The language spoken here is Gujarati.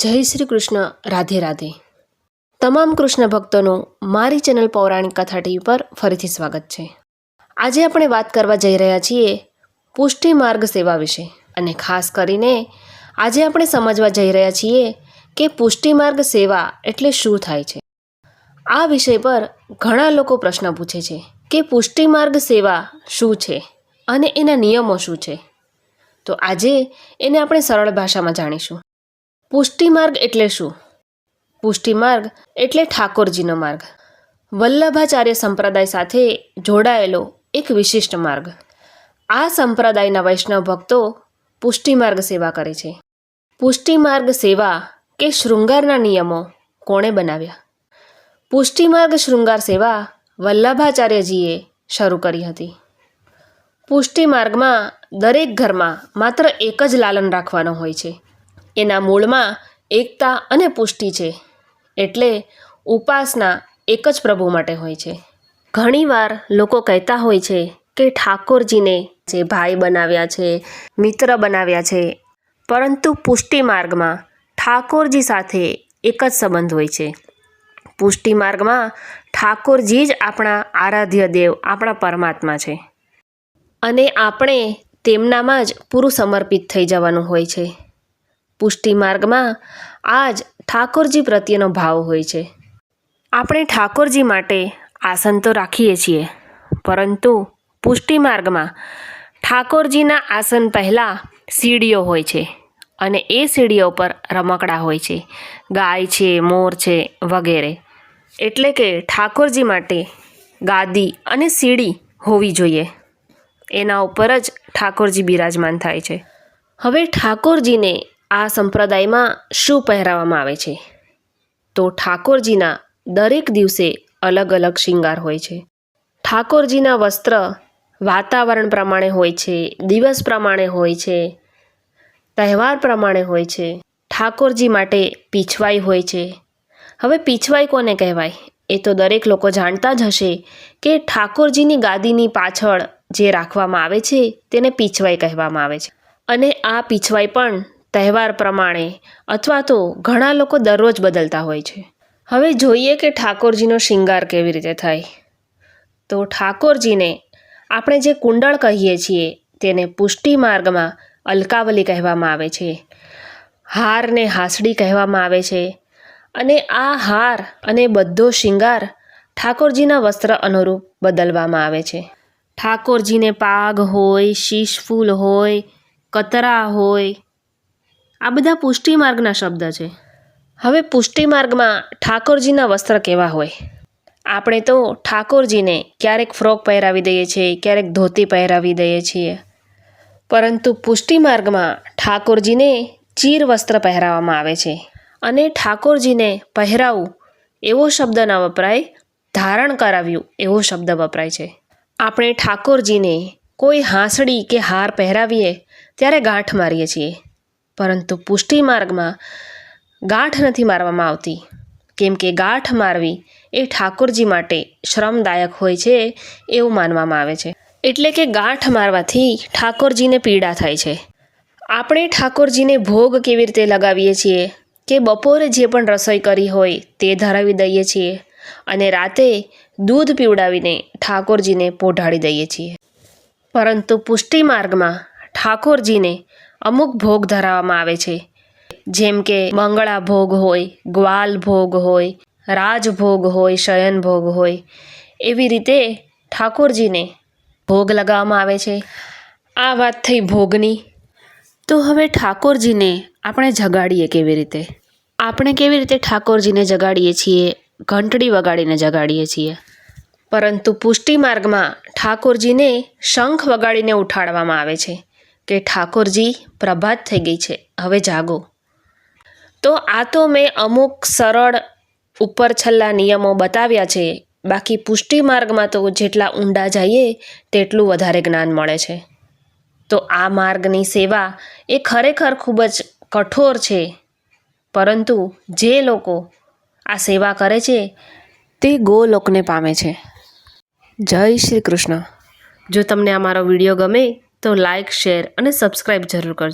જય શ્રી કૃષ્ણ, રાધે રાધે. તમામ કૃષ્ણ ભક્તોનું મારી ચેનલ પૌરાણિક કથા ટીવી પર ફરીથી સ્વાગત છે. આજે આપણે વાત કરવા જઈ રહ્યા છીએ પુષ્ટિ માર્ગ સેવા વિશે અને ખાસ કરીને આજે આપણે સમજવા જઈ રહ્યા છીએ કે પુષ્ટિ માર્ગ સેવા એટલે શું થાય છે. આ વિષય પર ઘણા લોકો પ્રશ્ન પૂછે છે કે પુષ્ટિ માર્ગ સેવા શું છે અને એના નિયમો શું છે? તો આજે એને આપણે સરળ ભાષામાં જાણીશું. પુષ્ટિ માર્ગ એટલે શું? પુષ્ટિ માર્ગ એટલે ઠાકોરજીનો માર્ગ. વલ્લભાચાર્ય સંપ્રદાય સાથે જોડાયેલો એક વિશિષ્ટ માર્ગ. આ સંપ્રદાયના વૈષ્ણવ ભક્તો પુષ્ટિમાર્ગ સેવા કરે છે. પુષ્ટિ માર્ગ સેવા કે શૃંગારના નિયમો કોણે બનાવ્યા? પુષ્ટિમાર્ગ શૃંગાર સેવા વલ્લભાચાર્યજીએ શરૂ કરી હતી. પુષ્ટિ માર્ગમાં દરેક ઘરમાં માત્ર એક જ લાલન રાખવાનો હોય છે. એના મૂળમાં એકતા અને પુષ્ટિ છે, એટલે ઉપાસના એક જ પ્રભુ માટે હોય છે. ઘણીવાર લોકો કહેતા હોય છે કે ઠાકોરજીને જે ભાઈ બનાવ્યા છે, મિત્ર બનાવ્યા છે, પરંતુ પુષ્ટિ માર્ગમાં ઠાકોરજી સાથે એક જ સંબંધ હોય છે. પુષ્ટિ માર્ગમાં ઠાકોરજી જ આપણા આરાધ્ય દેવ, આપણા પરમાત્મા છે. અને આપણે તેમનામાં જ પૂરું સમર્પિત થઈ જવાનું હોય છે. પુષ્ટિ માર્ગમાં આ જ ઠાકોરજી પ્રત્યેનો ભાવ હોય છે. આપણે ઠાકોરજી માટે આસન તો રાખીએ છીએ, પરંતુ પુષ્ટિ માર્ગમાં ઠાકોરજીના આસન પહેલાં સીડીઓ હોય છે અને એ સીડીઓ પર રમકડા હોય છે, ગાય છે, મોર છે, વગેરે. એટલે કે ઠાકોરજી માટે ગાદી અને સીડી હોવી જોઈએ. એના ઉપર જ ઠાકોરજી બિરાજમાન થાય છે. હવે ઠાકોરજીને આ સંપ્રદાયમાં શું પહેરાવવામાં આવે છે? તો ઠાકોરજીના દરેક દિવસે અલગ અલગ શિંગાર હોય છે. ઠાકોરજીના વસ્ત્ર વાતાવરણ પ્રમાણે હોય છે, દિવસ પ્રમાણે હોય છે, તહેવાર પ્રમાણે હોય છે. ઠાકોરજી માટે પીછવાઈ હોય છે. હવે પીછવાઈ કોને કહેવાય? એ તો દરેક લોકો જાણતા જ હશે કે ઠાકોરજીની ગાદીની પાછળ જે રાખવામાં આવે છે, તેને પીછવાઈ કહેવામાં આવે છે. અને આ પીછવાઈ પણ તહેવાર પ્રમાણે અથવા તો ઘણા લોકો દરરોજ બદલતા હોય છે. હવે જોઈએ કે ઠાકોરજીનો શિંગાર કેવી રીતે થાય. તો ઠાકોરજીને આપણે જે કુંડળ કહીએ છીએ તેને પુષ્ટિ માર્ગમાં અલકાવલી કહેવામાં આવે છે. હારને હાસડી કહેવામાં આવે છે. અને આ હાર અને બધો શિંગાર ઠાકોરજીના વસ્ત્ર અનુરૂપ બદલવામાં આવે છે. ઠાકોરજીને પાગ હોય, શીશફૂલ હોય, કતરા હોય આ બધા પુષ્ટિમાર્ગના શબ્દ છે. હવે પુષ્ટિ માર્ગમાં ઠાકોરજીના વસ્ત્ર કેવા હોય? આપણે તો ઠાકોરજીને ક્યારેક ફ્રોક પહેરાવી દઈએ છીએ, ક્યારેક ધોતી પહેરાવી દઈએ છીએ. પરંતુ પુષ્ટિ માર્ગમાં ઠાકોરજીને ચીર વસ્ત્ર પહેરાવવામાં આવે છે. અને ઠાકોરજીને પહેરાવું એવો શબ્દ ન વપરાય, ધારણ કરાવ્યું એવો શબ્દ વપરાય છે. આપણે ઠાકોરજીને કોઈ હાંસડી કે હાર પહેરાવીએ, ત્યારે ગાંઠ મારીએ છીએ. પરંતુ પુષ્ટિ માર્ગમાં ગાંઠ નથી મારવામાં આવતી. કેમ કે ગાંઠ મારવી એ ઠાકોરજી માટે શ્રમદાયક હોય છે એવું માનવામાં આવે છે. એટલે કે ગાંઠ મારવાથી ઠાકોરજીને પીડા થાય છે. આપણે ઠાકોરજીને ભોગ કેવી રીતે લગાવીએ છીએ કે બપોરે જે પણ રસોઈ કરી હોય તે ધરાવી દઈએ છીએ અને રાતે દૂધ પીવડાવીને ઠાકોરજીને પોઢાડી દઈએ છીએ. પરંતુ પુષ્ટિ માર્ગમાં ઠાકોરજીને અમુક ભોગ ધરાવવામાં આવે છે. જેમ કે મંગળા ભોગ હોય, ગ્વાલ ભોગ હોય રાજભોગ હોય, શયન ભોગ હોય. એવી રીતે ઠાકોરજીને ભોગ લગાવવામાં આવે છે. આ વાત થઈ ભોગની. તો હવે ઠાકોરજીને આપણે જગાડીએ કેવી રીતે? આપણે કેવી રીતે ઠાકોરજીને જગાડીએ છીએ? ઘંટડી વગાડીને જગાડીએ છીએ. પરંતુ પુષ્ટિ માર્ગમાં ઠાકોરજીને શંખ વગાડીને ઉઠાડવામાં આવે છે. કે ઠાકોરજી પ્રભાત થઈ ગઈ છે. હવે જાગો. તો આ તો મેં અમુક સરળ ઉપર છલ્લા નિયમો બતાવ્યા છે. બાકી પુષ્ટિ માર્ગમાં તો જેટલા ઊંડા જઈએ, તેટલું વધારે જ્ઞાન મળે છે. તો આ માર્ગની સેવા એ ખરેખર ખૂબ જ કઠોર છે. પરંતુ જે લોકો આ સેવા કરે છે, તે ગોલોકને પામે છે. જય શ્રી કૃષ્ણ. જો તમને આ મારો વીડિયો ગમે તો લાઇક શેર અને સબસ્ક્રાઈબ જરૂર કરજો.